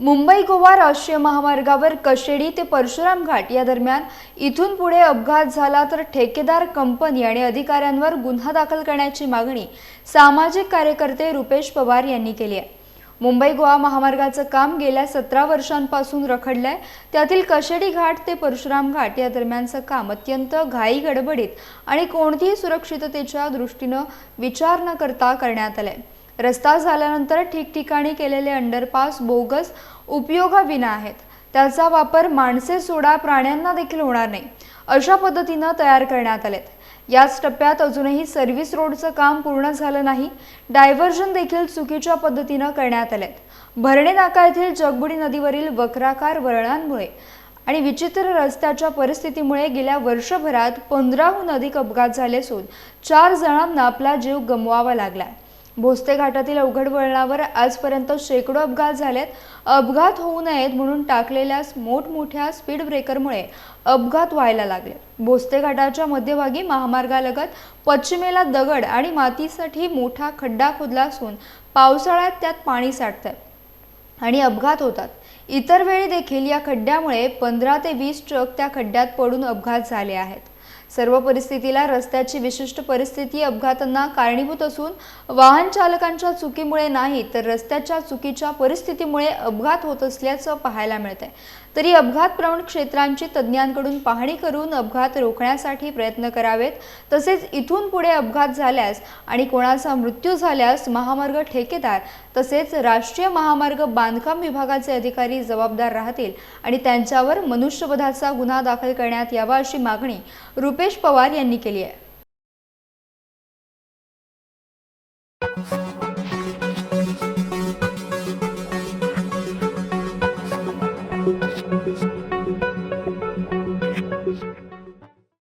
मुंबई गोवा राष्ट्रीय महामार्गावर कशेडी ते परशुराम घाट या दरम्यान इथून पुढे अपघात झाला तर ठेकेदार कंपनी आणि अधिकाऱ्यांवर गुन्हा दाखल करण्याची मागणी सामाजिक कार्यकर्ते रुपेश पवार यांनी केली आहे. मुंबई गोवा महामार्गाचं काम गेल्या सतरा वर्षांपासून रखडलंय. त्यातील कशेडी घाट ते परशुराम घाट या दरम्यानचं काम अत्यंत घाई गडबडीत आणि कोणतीही सुरक्षिततेच्या दृष्टीनं विचार न करता करण्यात आलंय. रस्ता झाल्यानंतर ठिकठिकाणी केलेले अंडरपास बोगस उपयोगाविना आहेत. त्याचा वापर माणसे सोडा प्राण्यांना देखील होणार नाही अशा पद्धतीनं तयार करण्यात आलेत. याच टप्प्यात अजूनही सर्व्हिस रोडचं काम पूर्ण झालं नाही. डायव्हर्जन देखील चुकीच्या पद्धतीनं करण्यात आलेत. भरणे नाका येथील जगबुडी नदीवरील वक्राकार वळणांमुळे आणि विचित्र रस्त्याच्या परिस्थितीमुळे गेल्या वर्षभरात पंधराहून अधिक अपघात झाले असून चार जणांना आपला जीव गमवावा लागलाय. भोसते घाटातील अवघड वळणावर आजपर्यंत शेकडो अपघात झालेत. अपघात होऊ नयेत म्हणून टाकलेल्या मोठमोठ्या स्पीड ब्रेकरमुळे अपघात व्हायला लागले. भोसते घाटाच्या मध्यभागी महामार्गालगत पश्चिमेला दगड आणि मातीसाठी मोठा खड्डा खोदला असून पावसाळ्यात त्यात पाणी साठतंय आणि अपघात होतात. इतर वेळी देखील या खड्ड्यामुळे पंधरा ते वीस ट्रक त्या खड्ड्यात पडून अपघात झाले आहेत. सर्व परिस्थितीला रस्त्याची विशिष्ट परिस्थिती अपघातांना कारणीभूत असून वाहन चालकांच्या चुकीमुळे नाही तर रस्त्याच्या चुकीच्या परिस्थितीमुळे अपघात होत असल्याचं पाहायला मिळतंय. तरी अपघात प्रवण क्षेत्रांची तज्ज्ञांकडून पाहणी करून अपघात रोखण्यासाठी प्रयत्न करावेत. तसेच इथून पुढे अपघात झाल्यास आणि कोणाचा मृत्यू झाल्यास महामार्ग ठेकेदार तसेच राष्ट्रीय महामार्ग बांधकाम विभागाचे अधिकारी जबाबदार राहतील आणि त्यांच्यावर मनुष्यवधाचा गुन्हा दाखल करण्यात यावा अशी मागणी रुपेश पवार यांनी केली आहे.